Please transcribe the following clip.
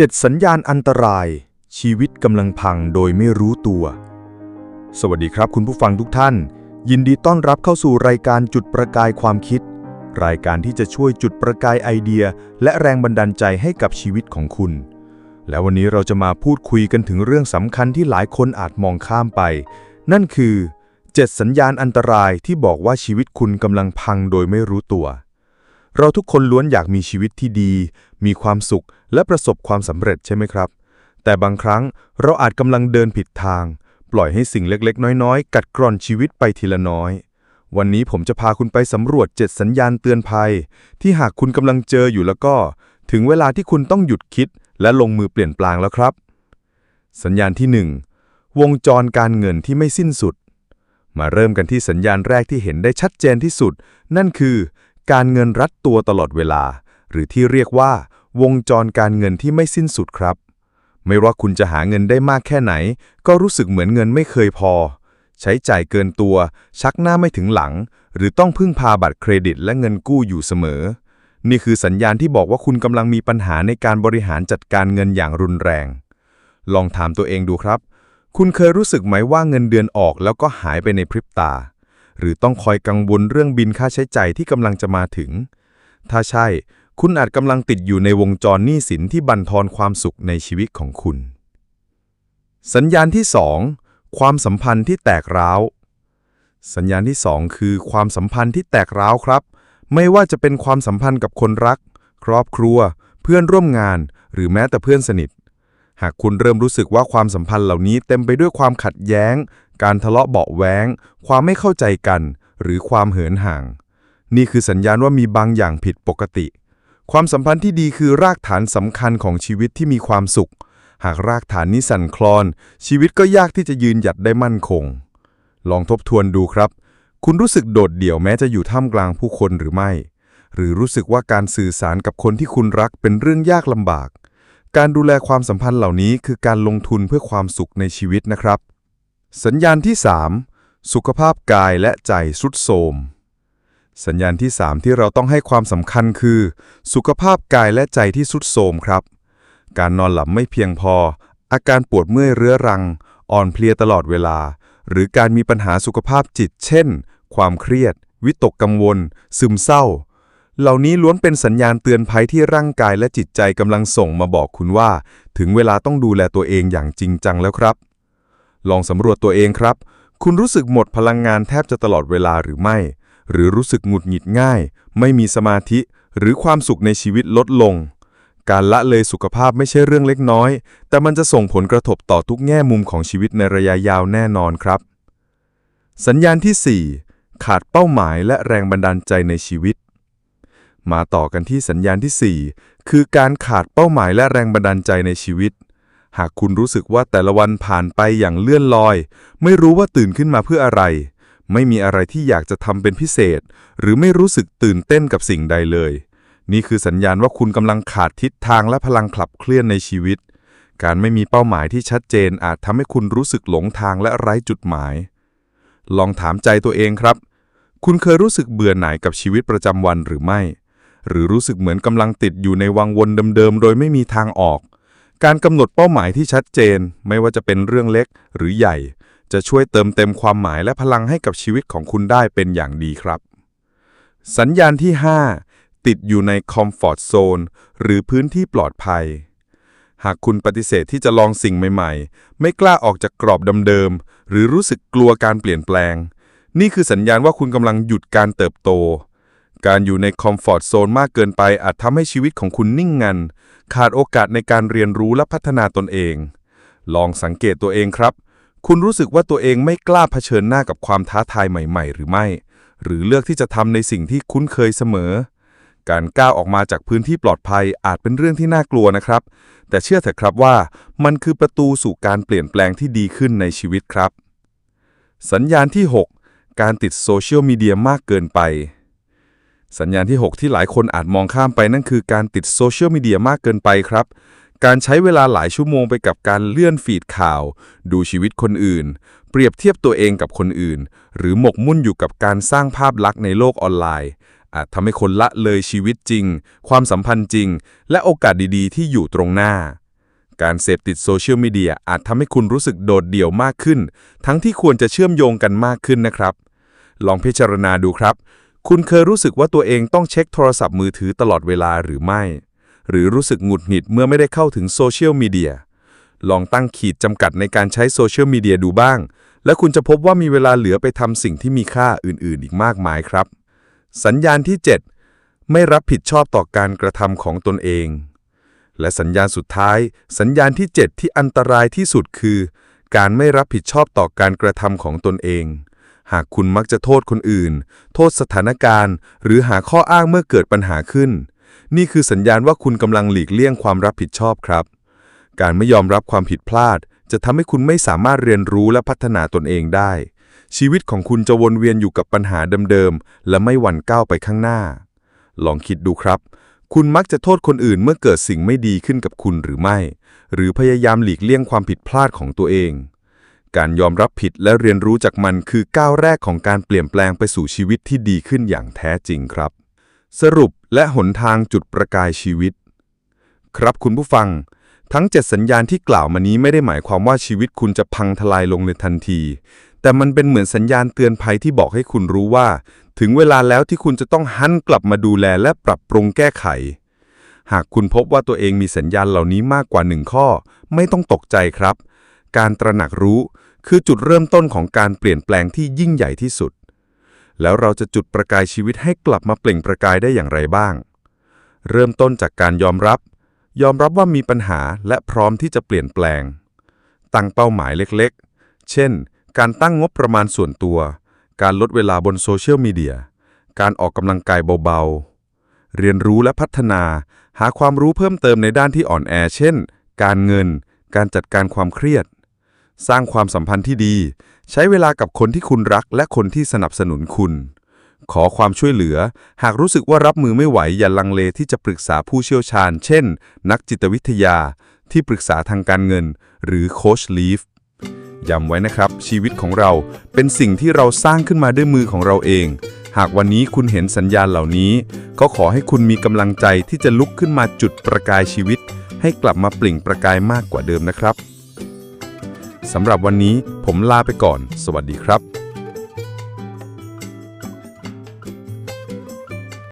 7 สัญญาณอันตราย ชีวิตกำลังพังโดยไม่รู้ตัว สวัสดีครับคุณผู้ฟังทุกท่าน ยินดีต้อนรับเข้าสู่รายการจุดประกายความคิด รายการที่จะช่วยจุดประกายไอเดีย และแรงบันดาลใจให้กับชีวิตของคุณ และวันนี้เราจะมาพูดคุยกันถึงเรื่องสำคัญที่หลายคนอาจมองข้ามไป นั่นคือ 7 สัญญาณอันตรายที่บอกว่าชีวิตคุณกำลังพังโดยไม่รู้ตัว เราทุกคนล้วนอยากมีชีวิตที่ดี มีความสุขและประสบความสำเร็จใช่ไหมครับ แต่บางครั้งเราอาจกำลังเดินผิดทาง ปล่อยให้สิ่งเล็กๆ น้อยๆ กัดกร่อนชีวิตไปทีละน้อย วันนี้ผมจะพาคุณไปสำรวจ 7 สัญญาณเตือนภัย ที่หากคุณกำลังเจออยู่แล้วก็ ถึงเวลาที่คุณต้องหยุดคิด และลงมือเปลี่ยนแปลงแล้วครับ สัญญาณที่ 1 วงจรการเงินที่ไม่สิ้นสุดมาเริ่มกันที่สัญญาณแรกที่เห็นได้ชัดเจนที่สุด นั่นคือ การเงินรัดตัวตลอดเวลา หรือที่เรียกว่า วงจรการเงินที่ไม่สิ้นสุดครับ ไม่ว่าคุณจะหาเงินได้มากแค่ไหน ก็รู้สึกเหมือนเงินไม่เคยพอ ใช้จ่ายเกินตัว ชักหน้าไม่ถึงหลัง หรือต้องพึ่งพาบัตรเครดิตและเงินกู้อยู่เสมอ นี่คือสัญญาณที่บอกว่าคุณกำลังมีปัญหาในการบริหารจัดการเงินอย่างรุนแรง ลองถามตัวเองดูครับ คุณเคยรู้สึกไหมว่าเงินเดือนออกแล้วก็หายไปในพริบตา หรือต้องคอยกังวลเรื่องบินค่าใช้จ่ายที่กำลังจะมาถึง ถ้าใช่ คุณอาจกำลังติดอยู่ในวงจรหนี้สินที่บั่นทอนความสุขในชีวิตของคุณ สัญญาณที่ 2 ความสัมพันธ์ที่แตกร้าว สัญญาณที่ 2 คือความสัมพันธ์ที่แตกร้าวครับ ไม่ว่าจะเป็นความสัมพันธ์กับคนรัก ครอบครัว เพื่อนร่วมงาน หรือแม้แต่เพื่อนสนิทหากคุณเริ่มรู้สึกว่าความสัมพันธ์เหล่านี้เต็มไปด้วยความขัดแย้ง การทะเลาะเบาแว้งความไม่เข้าใจกัน หรือความเหินห่าง นี่คือสัญญาณว่ามีบางอย่างผิดปกติ ความสัมพันธ์ที่ดีคือรากฐานสำคัญของชีวิตที่มีความสุข หากรากฐานนี้สั่นคลอน ชีวิตก็ยากที่จะยืนหยัดได้มั่นคง ลองทบทวนดูครับ คุณรู้สึกโดดเดี่ยวแม้จะอยู่ท่ามกลางผู้คนหรือไม่ หรือรู้สึกว่าการสื่อสารกับคนที่คุณรักเป็นเรื่องยากลำบากการดูแลความสัมพันธ์เหล่านี้คือการลงทุนเพื่อความสุขในชีวิตนะครับ สัญญาณที่ 3 สุขภาพกายและใจสุดโทรมสัญญาณที่ 3 ที่เราต้องให้ความสำคัญคือ สุขภาพกายและใจที่สุดโทรมครับ การนอนหลับไม่เพียงพอ อาการปวดเมื่อยเรื้อรัง อ่อนเพลียตลอดเวลา หรือการมีปัญหาสุขภาพจิต เช่น ความเครียด วิตกกังวล ซึมเศร้า เหล่านี้ล้วนเป็นสัญญาณเตือนภัยที่ร่างกายและจิตใจกำลังส่งมาบอกคุณว่า ถึงเวลาต้องดูแลตัวเองอย่างจริงจังแล้วครับ ลองสำรวจตัวเองครับ คุณรู้สึกหมดพลังงานแทบจะตลอดเวลาหรือไม่ หรือรู้สึกหงุดหงิดง่าย ไม่มีสมาธิ หรือความสุขในชีวิตลดลง การละเลยสุขภาพไม่ใช่เรื่องเล็กน้อย แต่มันจะส่งผลกระทบต่อทุกแง่มุมของชีวิตในระยะยาวแน่นอนครับ สัญญาณที่ 4 ขาดเป้าหมายและแรงบันดาลใจในชีวิตมาต่อกันที่สัญญาณที่ 4 คือการขาดเป้าหมายและแรงบันดาลใจในชีวิต หากคุณรู้สึกว่าแต่ละวันผ่านไปอย่างเลื่อนลอย ไม่รู้ว่าตื่นขึ้นมาเพื่ออะไร ไม่มีอะไรที่อยากจะทำเป็นพิเศษ หรือไม่รู้สึกตื่นเต้นกับสิ่งใดเลย นี่คือสัญญาณว่าคุณกำลังขาดทิศทางและพลังขับเคลื่อนในชีวิต การไม่มีเป้าหมายที่ชัดเจนอาจทำให้คุณรู้สึกหลงทางและไร้จุดหมาย ลองถามใจตัวเองครับ คุณเคยรู้สึกเบื่อหน่ายกับชีวิตประจำวันหรือไม่ หรือรู้สึกเหมือนกำลังติดอยู่ในวังวนเดิมๆโดยไม่มีทางออก การกำหนดเป้าหมายที่ชัดเจน ไม่ว่าจะเป็นเรื่องเล็กหรือใหญ่ จะช่วยเติมเต็มความหมายและพลังให้กับชีวิตของคุณได้เป็นอย่างดีครับ สัญญาณที่ 5 ติดอยู่ในคอมฟอร์ z โซนหรือพื้นที่ปลอดภัย หากคุณปฏิเสธที่จะลองสิ่งใหม่ๆ ไม่กล้าออกจากกรอบเดิมๆหรือรู้สึกกลัวการเปลี่ยนแปลง นี่คือสัญญาณว่าคุณกำลังหยุดการเติบโต การอยู่ในคอมฟอร์ z โซนมากเกินไปอาจทำให้ชีวิตของคุณนิ่งงัน ขาดโอกาสในการเรียนรู้และพัฒนาตนเอง ลองสังเกตตัวเองครับ คุณรู้สึกว่าตัวเองไม่กล้าเผชิญหน้ากับความท้าทายใหม่ ๆ หรือไม่ หรือเลือกที่จะทำในสิ่งที่คุ้นเคยเสมอ การก้าวออกมาจากพื้นที่ปลอดภัยอาจเป็นเรื่องที่น่ากลัวนะครับ แต่เชื่อเถอะครับว่า มันคือประตูสู่การเปลี่ยนแปลงที่ดีขึ้นในชีวิตครับ สัญญาณที่ 6 การติดโซเชียลมีเดียมากเกินไป สัญญาณที่ 6 ที่หลายคนอาจมองข้ามไปนั่นคือการติดโซเชียลมีเดียมากเกินไปครับ การใช้เวลาหลายชั่วโมงไปกับการเลื่อนฟีดข่าว ดูชีวิตคนอื่น เปรียบเทียบตัวเองกับคนอื่น หรือหมกมุ่นอยู่กับการสร้างภาพลักษณ์ในโลกออนไลน์ อาจทำให้คนละเลยชีวิตจริง ความสัมพันธ์จริง และโอกาสดีๆ ที่อยู่ตรงหน้า การเสพติดโซเชียลมีเดียอาจทำให้คุณรู้สึกโดดเดี่ยวมากขึ้น ทั้งที่ควรจะเชื่อมโยงกันมากขึ้นนะครับลองพิจารณาดูครับ คุณเคยรู้สึกว่าตัวเองต้องเช็คโทรศัพท์มือถือตลอดเวลาหรือไม่ หรือรู้สึกหงุดหงิดเมื่อไม่ได้เข้าถึงโซเชียลมีเดีย ลองตั้งขีดจำกัดในการใช้โซเชียลมีเดียดูบ้าง และคุณจะพบว่ามีเวลาเหลือไปทำสิ่งที่มีค่าอื่นๆ อีกมากมายครับ สัญญาณที่ 7 ไม่รับผิดชอบต่อการกระทำของตนเอง และสัญญาณสุดท้าย สัญญาณที่ 7 ที่อันตรายที่สุดคือ การไม่รับผิดชอบต่อการกระทำของตนเอง หากคุณมักจะโทษคนอื่น โทษสถานการณ์ หรือหาข้ออ้างเมื่อเกิดปัญหาขึ้น นี่คือสัญญาณว่าคุณกำลังหลีกเลี่ยงความรับผิดชอบครับ การไม่ยอมรับความผิดพลาด จะทำให้คุณไม่สามารถเรียนรู้และพัฒนาตนเองได้ ชีวิตของคุณจะวนเวียนอยู่กับปัญหาเดิมๆ และไม่หวั่นก้าวไปข้างหน้า ลองคิดดูครับ คุณมักจะโทษคนอื่นเมื่อเกิดสิ่งไม่ดีขึ้นกับคุณหรือไม่ หรือพยายามหลีกเลี่ยงความผิดพลาดของตัวเอง การยอมรับผิดและเรียนรู้จากมันคือก้าวแรกของการเปลี่ยนแปลงไปสู่ชีวิตที่ดีขึ้นอย่างแท้จริงครับ สรุปและหนทางจุดประกายชีวิต ครับคุณผู้ฟัง ทั้ง 7 สัญญาณที่กล่าวมานี้ไม่ได้หมายความว่าชีวิตคุณจะพังทลายลงในทันที แต่มันเป็นเหมือนสัญญาณเตือนภัยที่บอกให้คุณรู้ว่า ถึงเวลาแล้วที่คุณจะต้องหันกลับมาดูแลและปรับปรุงแก้ไข หากคุณพบว่าตัวเองมีสัญญาณเหล่านี้มากกว่าหนึ่งข้อ ไม่ต้องตกใจครับ การตระหนักรู้ คือจุดเริ่มต้นของการเปลี่ยนแปลงที่ยิ่งใหญ่ที่สุด แล้วเราจะจุดประกายชีวิตให้กลับมาเปล่งประกายได้อย่างไรบ้าง เริ่มต้นจากการยอมรับ ยอมรับว่ามีปัญหาและพร้อมที่จะเปลี่ยนแปลง ตั้งเป้าหมายเล็กๆ เช่น การตั้งงบประมาณส่วนตัว การลดเวลาบนโซเชียลมีเดีย การออกกำลังกายเบาๆ เรียนรู้และพัฒนา หาความรู้เพิ่มเติมในด้านที่อ่อนแอ เช่น การเงินการจัดการความเครียด สร้างความสัมพันธ์ที่ดี ใช้เวลากับคนที่คุณรักและคนที่สนับสนุนคุณ ขอความช่วยเหลือ หากรู้สึกว่ารับมือไม่ไหวอย่าลังเลที่จะปรึกษาผู้เชี่ยวชาญ เช่น นักจิตวิทยา ที่ปรึกษาทางการเงิน หรือโคชลีฟย้ำไว้นะครับ ชีวิตของเราเป็นสิ่งที่เราสร้างขึ้นมาด้วยมือของเราเอง หากวันนี้คุณเห็นสัญญาณเหล่านี้ ก็ขอให้คุณมีกำลังใจที่จะลุกขึ้นมาจุดประกายชีวิต ให้กลับมาเปล่งประกายมากกว่าเดิมนะครับ สำหรับวันนี้ผมลาไปก่อน สวัสดีครับ